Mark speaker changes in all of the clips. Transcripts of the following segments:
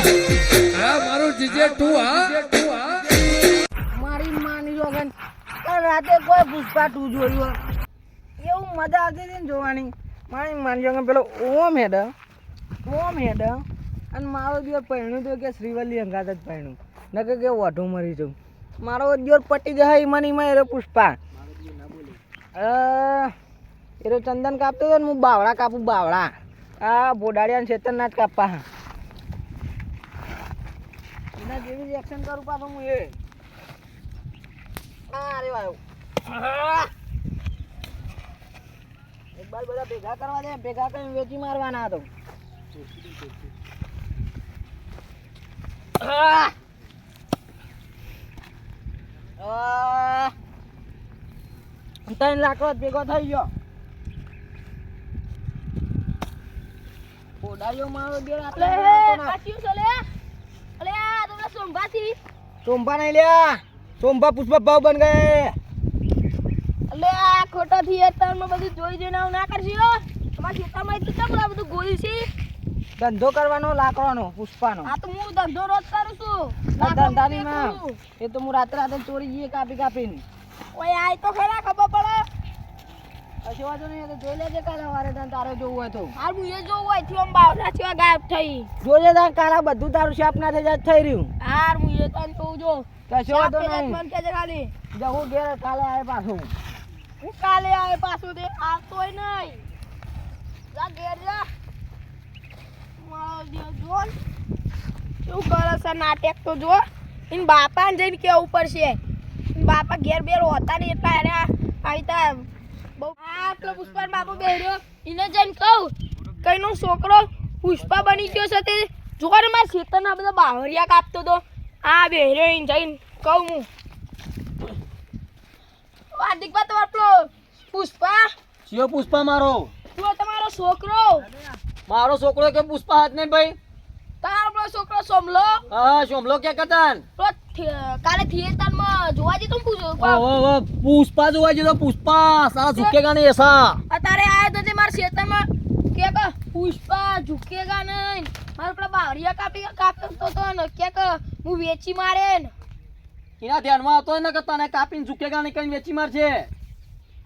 Speaker 1: હા મારું જીજે તું
Speaker 2: મારી માની રાતે કોઈ પુષ્પા તું જોયું એવું મજા આવતી હતી ને જોવાની. મારી માની જોગન પેલો ઓમ હેડ. ઓમ હેડ. અને મારો દિવસ પહેણ્યું તો કે શ્રીવલ્લી અંગાત જ પહેણ્યું નકર કે વાઢું મરી જવું મારો દિવસ પટી જાય એમાં ને એમાં એરો પુષ્પા. એરો ચંદન કાપતો હતો ને હું બાવળા કાપું બાવળા. આ બોડાડિયા ખેતર ના કાપવા. હા એના જેવી રિએક્શન કરું પાછો હું એ. અરે વાયો એક બાર બધા ભેગા કરવા દે ભેગા કરીને વેચી મારવાના હતો! ત્રણ લાકડો ભેગો થઈ ગયો. ઓડાયો મારો બે રાત્રે સોમભા નહીં લ્યા. સોમભા પુષ્પા ભાવ બન ગયે.
Speaker 3: અલે આ ખોટા થિયેટરમાં બધું જોઈ જોઈને આવું ના કરશો તમારા ખેતરમાં એટલું કેમ બધું ગોળી છે?
Speaker 2: ધંધો કરવાનો લાકડાનો પુષ્પાનો.
Speaker 3: આ તો હું ધંધો રોજ કરું છું.
Speaker 2: ધંધાની માં એ તો હું રાત્રે રાતે ચોરી જઈએ કાપી કાપીને.
Speaker 3: ઓય આય તો ખરા ખબર પડે.
Speaker 2: કશો વાંધો નહીં જોઈ લેજે કાલે વારે તને તારે જોવું હોય તો.
Speaker 3: હાલ હું એ જોવું હોયથી બાવલા છે ગાયબ થઈ.
Speaker 2: જોજે તાર કાલે બધું તારું શાપ ના થઈ જાય થઈ રહ્યું.
Speaker 3: હાર હું એ તને જોઉં જો.
Speaker 2: કશો વાંધો નહીં.
Speaker 3: મન કે ખાલી.
Speaker 2: જવું ઘેર કાલે આવે પાછું.
Speaker 3: હું કાલે આવે પાછું તે આવતોય નહીં. જા ઘેર જા. મારો જો. શું કરે છે નાટક તો જો. એન બાપાને જઈને કેવું પડશે? બાપા ઘેર બેર હોતા નહીં એટલા અરે આવી બહુ આ પેલો પુષ્પા બાપુ બેહર્યો એને જઈને કહું કઈનો છોકરો પુષ્પા બની ગયો છે તે જો ને મારા ખેતરના બધા બાવરિયા કાપતો તો. આ બેહર્યો એને જઈને કહું હું. હાર્દિકભાઈ તમારો પેલો પુષ્પા?
Speaker 2: પુષ્પા મારો?
Speaker 3: તમારો છોકરો?
Speaker 2: મારો છોકરો કે પુષ્પા હાથ નહીં ભાઈ?
Speaker 3: તારો પેલો છોકરો સોમલો?
Speaker 2: હા સોમલો કે કતાન
Speaker 3: કાલે થિયેટરમાં જોવા જતો ઓ પુષ્પા
Speaker 2: પુષ્પા જોવા જતો પુષ્પા સારા ઝુકેગા નહીં એસા
Speaker 3: અત્યારે આવ્યો તો તે મારા ખેતરમાં કે કે પુષ્પા ઝુકેગા નહીં. માર પેલા બાવરિયા કાપી કાપતો તો ને. કે કે હું વેચી મારે ને.
Speaker 2: એના ધ્યાનમાં હતો ને કે તને કાપીને ઝુકેગા નહીં કઈ વેચી મારશે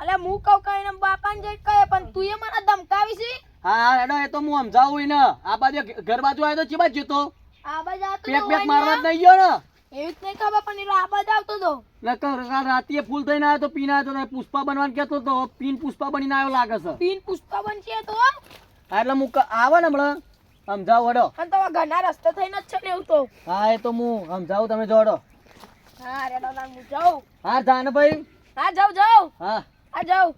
Speaker 3: અલે હું કહું કઈ ને બાપાને જઈ કહે પણ તું એ મને ધમકાવી છે
Speaker 2: હા એડો એ તો હું સમજાવું ને આ બાજુ ઘર બાજુ આવ્યો તો ચીબા જતો.
Speaker 3: આ બાજુ આવતો
Speaker 2: પેક પેક મારવા જ નહીં ગયો ને.
Speaker 3: એવી જ નહીં ખબર પણ એનો આ બાજુ આવતો તો.
Speaker 2: નકર કાલ રાતે ફૂલ થઈને આવ્યો તો પીને આવ્યો તો પુષ્પા બનવાનું કહેતો તો પીન પુષ્પા બનીને આવ્યો લાગે છે.
Speaker 3: પીન પુષ્પા બનશે તો?
Speaker 2: હા, એટલે હું આવે ને હમણાં. સમજાવું હડો.
Speaker 3: અને તમારા ઘરના રસ્તે થઈને જ છે ને એવું તો.
Speaker 2: હા એ તો હું સમજાવું તમે જોડો
Speaker 3: હા રેડો ના હું જાઉં.
Speaker 2: હા જાન ભાઈ.
Speaker 3: હા જાઉં જાઉં.
Speaker 2: હા.
Speaker 3: આ જાઉં.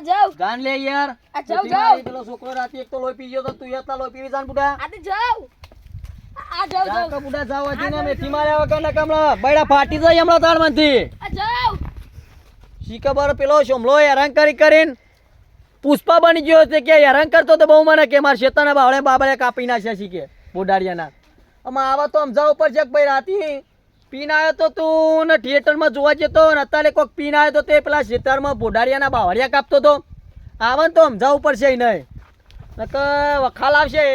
Speaker 3: જાઉં
Speaker 2: જાન લે યાર.
Speaker 3: આ જાઉં.
Speaker 2: મારી પેલો છોકરો રાતે એક તો લોહી પી ગયો તો તું એટલા લોહી પીવી જાન બુડા.
Speaker 3: આ તો જાઉં આ જાઉં
Speaker 2: જા
Speaker 3: જાઉં
Speaker 2: કે બુડા જાવ. હતી ને મેથી માર્યા વગર ને કમળા બૈડા ફાટી જાય હમણાં તારમાંથી
Speaker 3: આ જાઉં
Speaker 2: શીખબર પેલો શોમલો હેરાન કરી કરીને પુષ્પા બની ગયો છે કે હેરાન કરતો તો બહુ મને કે મારા શેતાના બાવળે બાબળે કાપી નાખ્યા શીખે બોડાડિયાના. આમાં આવા તો સમજાવવું પડશે ભાઈ રાતી? પીન આવ્યો તો તું ને થિયેટરમાં જોવા જતો ને અત્યારે કોઈક પીન આવ્યો તો તે પેલા શેતરમાં બોડાડિયાના બાવળિયા કાપતો તો. આવે તો સમજાવવું પડશે નહીં. નકર વખાલ આવશે.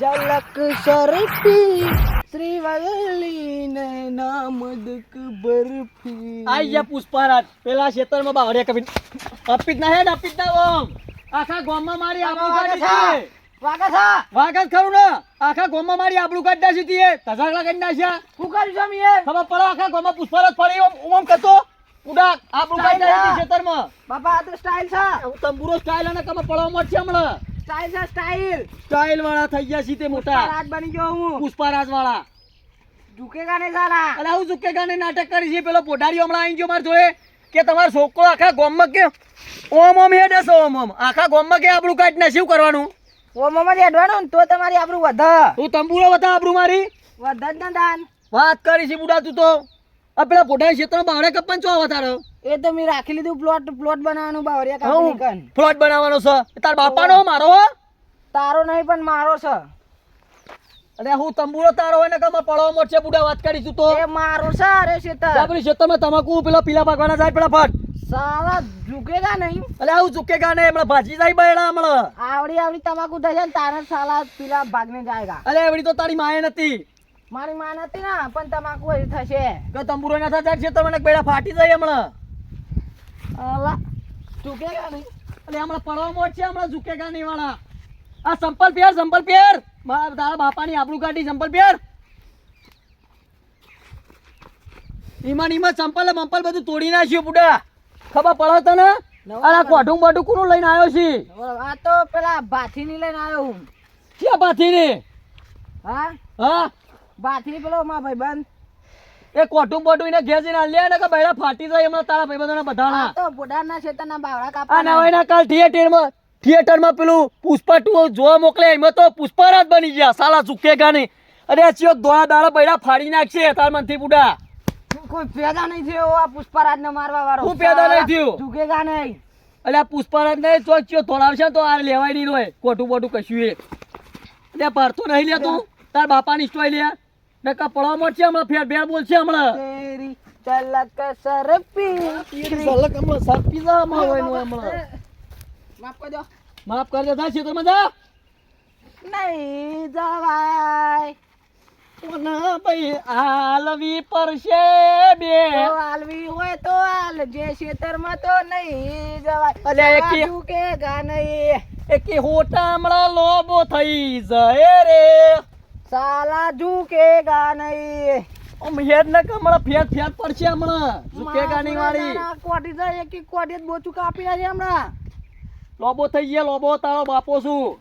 Speaker 2: ઝલક શરફી શ્રીવલ્લી ને નામદક બરફી. આઈ ગયા પુષ્પારાજ. પેલા ખેતરમાં બાવળિયા કાપી અપિત ના હેડ અપિત ના ઓમ? આખા ગામમાં મારી આબરૂ ગાડી છે
Speaker 3: વાગા
Speaker 2: વાગત ખરું ને. આખા ગામમાં મારી આબરૂ કાઢી નાખી તીએ તજાકલા કાઢી નાખ્યા.
Speaker 3: શું કર્યું છે મીએ
Speaker 2: ખબર પડે આખા ગામમાં પુષ્પારાજ ફરી ઓમ કરતો. ઉડા આબરૂ કાઢી નાખી ખેતરમાં.
Speaker 3: બાપા આ તો સ્ટાઇલ છે
Speaker 2: હું તંબુરો સ્ટાઇલ અને કમાં પડવા મળશે હમણાં.
Speaker 3: સ્ટાઇલ છે સ્ટાઇલ.
Speaker 2: સ્ટાઇલ વાળા થઈ ગયા છે તે મોટા.
Speaker 3: રાજ બની ગયો હું.
Speaker 2: પુષ્પારાજ વાળા.
Speaker 3: ઝુકેગા નહીં સાલા.
Speaker 2: અરે હું ચૂકે ગાને નાટક કરી છે. પેલો પોઢારી હમણાં આવી ગયો મારા જોડે. કે તમારો છોકરો આખા ગોમમાં કે ઓમ ઓમ હેડે છે ઓમ ઓમ. આખા ગોમમાં કે આપણું કાઢી ના શું કરવાનું?
Speaker 3: ઓ મમ્મા હેડવાનું ને તો તમારી આપણું વધે.
Speaker 2: તું તંબુરો વધે આપણું મારી?
Speaker 3: વધે જ દાન.
Speaker 2: વાત કરી છે બુડા તું તો. આ પેલા પોઢારી ક્ષેત્ર બાવડે કપન ચો અવતારો
Speaker 3: એ તો મેં રાખી લીધું પ્લોટ પ્લોટ બનાવવાનું બાવરિયા કાપી કન.
Speaker 2: પ્લોટ બનાવવાનો છે? તાર બાપાનો મારો હો?
Speaker 3: તારો નહીં પણ મારો છે.
Speaker 2: અને હું તંબુરો તારો હોય ને કે પડવા મળશે બુડા વાત કરી તું તો.
Speaker 3: એ મારો છે અરે
Speaker 2: ક્ષેત્ર ક્ષેત્રમાં તમાકુ પેલા પીલા પાકવાના જાય પેલા ફટ.
Speaker 4: સાલા ઝુકેગા નહીં.
Speaker 2: અલે આવું ઝુકેગા નહીં હમણાં ભાજી જાય બૈડા હમણાં.
Speaker 4: આવડી આવડી તમાકુ થશે ને તારે સાલા પેલા ભાગને જાયગા.
Speaker 2: અલે આવડી તો તારી માએ નથી.
Speaker 4: મારી માં નથી ને પણ તમાકુ એ થશે.
Speaker 2: કે તંબુરો ના થતા છે તમને બેડા ફાટી જાય હમણાં.
Speaker 4: અલા ઝુકેગા નહીં.
Speaker 2: અલે હમણાં પડવા મોટ છે હમણાં ઝુકેગા નહીં વાળા. આ સંપલ પહેર સંપલ પહેર મારા તારા બાપાની આબરૂ કાઢી સંપલ પેર ઈમાન ઈમાન સંપલ ને બંપલ બધું તોડી નાખ્યું બુડા. ખબર પડે તને? અરે કોઠું બોઠું કોનું લઈને આવ્યો છે?
Speaker 4: આ તો પેલા ભાથી ની લઈને આવ્યો હું.
Speaker 2: ક્યાં પાથી ને
Speaker 4: હા?
Speaker 2: હા?
Speaker 4: ભાથી પેલો માં ભાઈબંધ.
Speaker 2: એ કોટું બોટું એને ઘેર જઈને લે ને કે બૈડા ફાટી જાય એમાં તારા ભાઈબંધોને બધાના?
Speaker 4: તો બુડાના બાવડા કાપા
Speaker 2: આ
Speaker 4: હોય
Speaker 2: નવાઈના કાલ થિયેટરમાં થિયેટરમાં પેલું પુષ્પા ટુ જોવા મોકલે એમાં તો પુષ્પારાજ બની ગયા સાલા ચૂકેગા નહીં. અરે આ ચિયોક દોડા દાડા બૈડા ફાડી નાખશે તાર મનથી બુડા.
Speaker 4: કોઈ પેદા નહીં થયો આ પુષ્પરાજ ને મારવા વાળો.
Speaker 2: હું પેદા નહીં થયો?
Speaker 4: ઝૂકેગા નહીં.
Speaker 2: એટલે આ પુષ્પરાજ ને ચોચ્યો ચિયો તોડાવશે તો આ લેવાય નહીં રોય. કોટું બોટું કશું એ. એટલે ભરતો નહીં લે તું. તાર બાપાની સ્ટોય લે. ને કપડા મળશે હમણાં ફેર ફેર બોલશે હમણાં.
Speaker 4: તેરી ચલક સરપી
Speaker 2: ઝલક હમણાં સરપી જા હમણાં હોયનું હમણાં.
Speaker 4: માફ કરજો.
Speaker 2: માફ કરજો થાય છે જા.
Speaker 4: નહીં જવાય.
Speaker 2: આલવી પડશે બે.
Speaker 4: આલવી હોય તો આલ જે ખેતરમાં તો નહીં જવાય.
Speaker 2: અલે એક
Speaker 4: ગા નહીં.
Speaker 2: એકે હોટામણા લોબો થઈ જાય રે.
Speaker 4: સાલા ઝૂકેગા નહીં.
Speaker 2: આમ હેડ ને કમળા ફેર ફેર પડશે હમણાં. ઝુકે ગાની વાળી.
Speaker 4: મારા કોટી જાય એક કોટી બોચું કાપી છે હમણાં.
Speaker 2: લોબો થઈ ગયા લોબો તારો બાપો છું.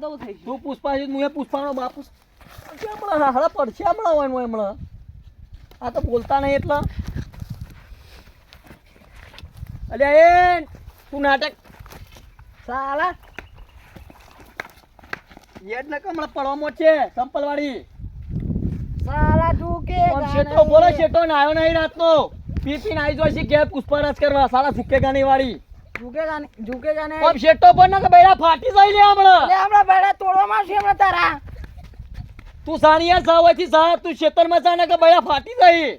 Speaker 4: તો થઈ
Speaker 2: તું પુષ્પા છે હું એ પુષ્પાનો બાપુ હમણાં હાડા પડશે હમણાં હોય હમણાં? આ તો બોલતા નહીં એટલા. અલ્યા એ તું નાટક
Speaker 4: સાલા.
Speaker 2: યાદ ન કમળા પડવામાં છે સંપલવાડી.
Speaker 4: સાલા
Speaker 2: આમ
Speaker 4: ઝૂકેગા
Speaker 2: શેઠો બોલે શેઠો નાયો નહીં રાતનો. પી પીને આવી જાય છે ઘેર પુષ્પરાજ કરવા સાલા ઝુકે ગાની વાળી.
Speaker 4: ઝુકે ગાને ઝુકે ગાને
Speaker 2: આમ શેટો પર ને કે બેડા ફાટી જાય લે હમણાં.
Speaker 4: હમણાં બેડા તોડવામાં છે હમણાં તારા.
Speaker 2: તું સાણિયા સાવથી સા તું ખેતરમાં જા ને કે બયા ફાટી જાય.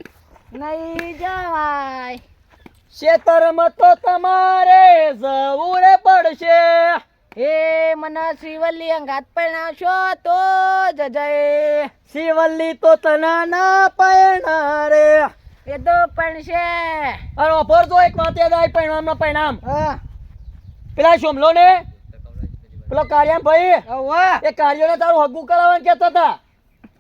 Speaker 4: નહીં જવાય.
Speaker 2: ખેતરમાં તો તમારે જવું પડશે.
Speaker 4: હે મને શ્રીવલ્લી અંગાત પહેણાવશો તો જજય
Speaker 2: શિવલ્લી તો તના ના રે
Speaker 4: એ તો પડશે
Speaker 2: અરે ઓફર તો એક વાત જાય પરિણામ ના પરિણામ
Speaker 4: હા.
Speaker 2: પેલા સોમલો ને પેલો કાર્યામ ભાઈ?
Speaker 4: એ
Speaker 2: એ કાર્યોને તારું હગું કરાવવાનું કહેતા હતા.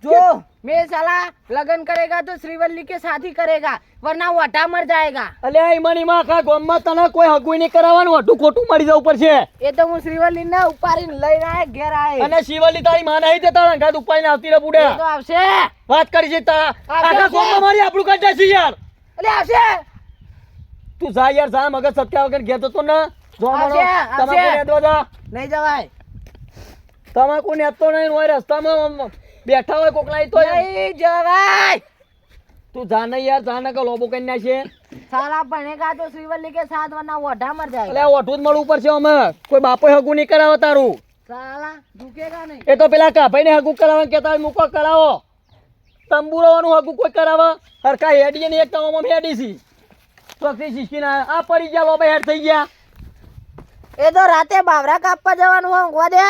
Speaker 4: जो मैं साला लगन करेगा तो श्रीवल्ली के साथ ही करेगा वरना वो हटा मर जाएगा
Speaker 2: અલ્યા ઈમાન ઈમાં આખા ગામમાં તને કોઈ હગું નહીં કરાવવાનું હટું ખોટું મળી જવું પડશે
Speaker 4: ये तो હું શ્રીવલ્લી ને ઉપાડીને લઈને આય ઘેર આય
Speaker 2: અને શિવલ્લી તારી માં નહીં તે તારા અંગાત ઉપાડીને આવતી રે
Speaker 4: એ
Speaker 2: બુડા
Speaker 4: તો આવશે
Speaker 2: વાત કરી છે તા
Speaker 4: આવશે,
Speaker 2: આખા
Speaker 4: આવશે.
Speaker 2: ગામમાં મારી આપણું કાઢ્યા છે યાર
Speaker 4: એટલે આવશે
Speaker 2: તું જા યાર જા મગજ સત્યા વગર ઘેર જતો ને જો
Speaker 4: આવશે,
Speaker 2: મારો
Speaker 4: આવશે.
Speaker 2: તમાકુ નેદવા જા
Speaker 4: નહીં જવાય
Speaker 2: તમાકુ નેદતો નહીં હોય રસ્તામાં આમ બેઠા હોય કોકલા તો
Speaker 4: નહીં જવાય.
Speaker 2: તું જાને યાર જાને કે લોબો કઈ ના
Speaker 4: છે સાલા ભણે કા તો શ્રીવલ્લી કે સાત વના ઓઢા
Speaker 2: મર
Speaker 4: જાય.
Speaker 2: એટલે ઓઢું જ મળું ઉપર છે અમે. કોઈ બાપો હગું નહીં કરાવે તારું.
Speaker 4: સાલા ઝૂકેગા નહીં.
Speaker 2: એ તો પેલા કાભાઈ ને હગું કરાવે કે કેતા મુકો કરાવો. તંબુરોવાનું હગું કોઈ કરાવે? હરખા હેડી ને એક તમામ હેડી છી. ચોકસી શીશી ના આ પડી ગયા લોબે હેડ થઈ ગયા.
Speaker 4: એ તો રાતે બાવરા કાપવા જવાનું ઊંઘવા દે.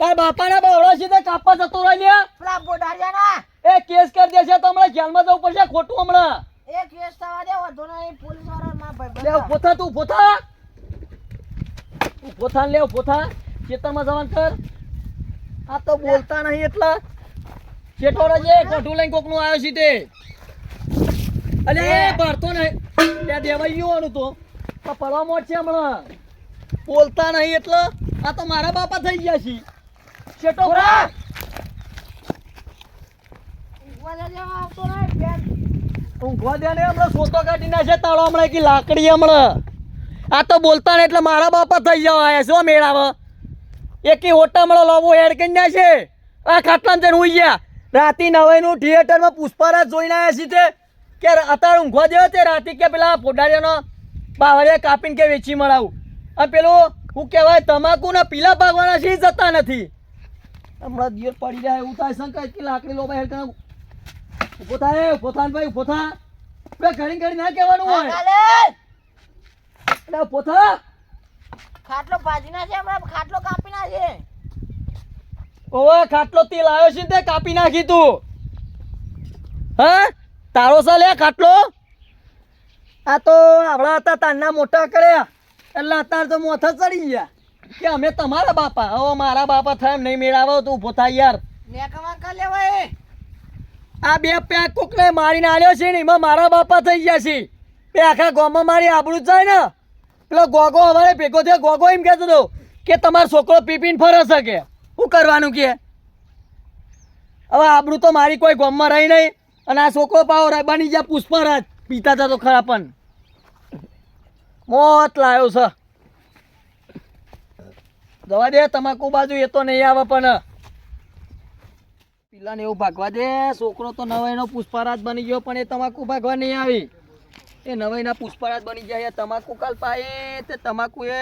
Speaker 2: તાર બાપાના બાવળો છે તે કાપવા જતો રહી
Speaker 4: પેલા બોડારિયાના
Speaker 2: એ કેસ કરી દેશે તો હમણાં જેલમાં જવું પડશે ખોટું હમણાં.
Speaker 4: એ કેસ થવા દે વધુ નહીં પોલીસવાળા માં
Speaker 2: લે પોથા તું પોથા તું પોથા લે પોથા ખેતરમાં જવાનું કર. આ તો બોલતા નહીં એટલા. શેઠો રજે કોઠું લઈને કોકનું આવ્યો છે તે. અલે ભરતો નહીં. ત્યાં દેવાઈ ગયું આનું તો પડવા મોટ છે હમણાં. બોલતા નહીં એટલે. આ તો મારા બાપા થઈ ગયા છે. શેઠો ભરા
Speaker 4: ઊંઘવા
Speaker 2: દે ને હમણાં સોતો કાઢી નાખે તાળો હમણાં કે લાકડી હમણાં. આ તો બોલતા ને એટલે મારા બાપા થઈ જવા આયા શું મેળાવે એકી હોટા હમણાં લોબો હેડ કરી નાખે. આ ખાટલામાં જઈને ઉઈ ગયા. રાતી નવાઈનું થિયેટરમાં પુષ્પારાજ જોઈને આવ્યા છે તે. કે અત્યારે ઊંઘવા દેવો તે રાતી કે પેલા ફોડારીયાનો બાવળિયા કાપીને કે વેચી મળાવું. અને પેલું શું કહેવાય તમાકુ ને પીલા ભાગવાના છે જતા નથી. હમણાં દિવસ પડી જાય એવું થાય શંકા કે લાકડી લોબા હેડ કરાવું ઊભો થાય ઊભો થાય ભાઈ ઊભો થા. બે ઘણી ઘણી ના કહેવાનું હોય.
Speaker 4: એટલે
Speaker 2: એટલે થા.
Speaker 4: ખાટલો ભાજી ના છે હમણાં ખાટલો કાપી ના છે.
Speaker 2: ખાટલો તેલ આવ્યો છે તે કાપી નાખી તું. હા? તારો સા લે ખાટલો? આ તો આપણા હતા તારના મોટા કર્યા. એટલે અત્યારે તો મોથા ચડી ગયા. કે અમે તમારા બાપા. હવે મારા બાપા થાય એમ નહીં મેળાવો તું ઊભો થાય યાર.
Speaker 4: લેવાય
Speaker 2: આ બે પેક કોકને મારીને આલ્યો છે ને એમાં મારા બાપા થઈ ગયા છે. બે આખા ગામમાં મારી આબરૂ જાય ને. પેલો ગોગો અમારે ભેગો થયો ગોગો એમ કહેતો હતો કે તમારો છોકરો પીપીને ફરે શકે શું કરવાનું કે? હવે આબરૂ તો મારી કોઈ ગોમમાં રહી નહીં અને આ છોકરો પાવ બની ગયા પુષ્પરાજ. પીતા હતા તો ખરા પણ. મોત લાયો છે. દવા દે, તમાકુ બાજુ એ તો નહીં આવે પણ. પેલાને એવું ભાગવા દે, છોકરો તો નવાઈનો પુષ્પારાજ બની ગયો, પણ એ તમાકુ ભાગવા નહીં આવી. એ નવાઈના પુષ્પારાજ બની ગયા એ તમાકુ કાલ પાઈ તે તમાકુ એ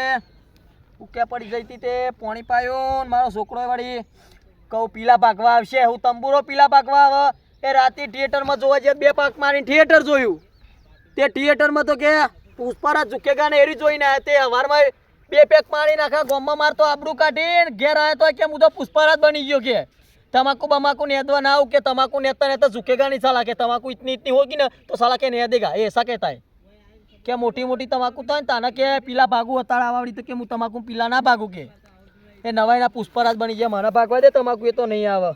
Speaker 2: ઉક્યા પડી જઈ હતી તે, પોણી પાયો ને મારો છોકરો વળી કહું, પીલા ભાગવા આવશે, હું તંબુરો પીલા ભાગવા આવે. એ રાતે થિયેટરમાં જોવા જઈએ બે પાક મારીને થિયેટર જોયું. તે થિયેટરમાં તો કે પુષ્પારાજ ઝુકેગા ને એરી જોઈને તે હવારમાં બે પેક પાણી નાખા ગોમમાં મારતો આબડું કાઢીને ઘેર આવે તો કે હું તો પુષ્પારાજ બની ગયો કે? તમાકુ બમાકુ નેદવા ના આવું કે તમાકુ નેતા નેતા ઝુકેગા નહીં સાલા કે? તમાકુ ઇતની ઇતની હોગી ને તો સાલા કે ને દેગા એ એસા કહેતા કે મોટી મોટી તમાકુ થાય ને તાના કે પીલા ભાગું અતાળા આવડી તો કે હું તમાકુ પીલા ના ભાગું કે? એ નવાઈના પુષ્પરાજ બની ગયા. મારા ભાગવા દે તમાકુ એ તો નહીં આવે.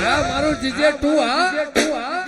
Speaker 1: હા મારું જીજે ટુ હા. ટુ હા.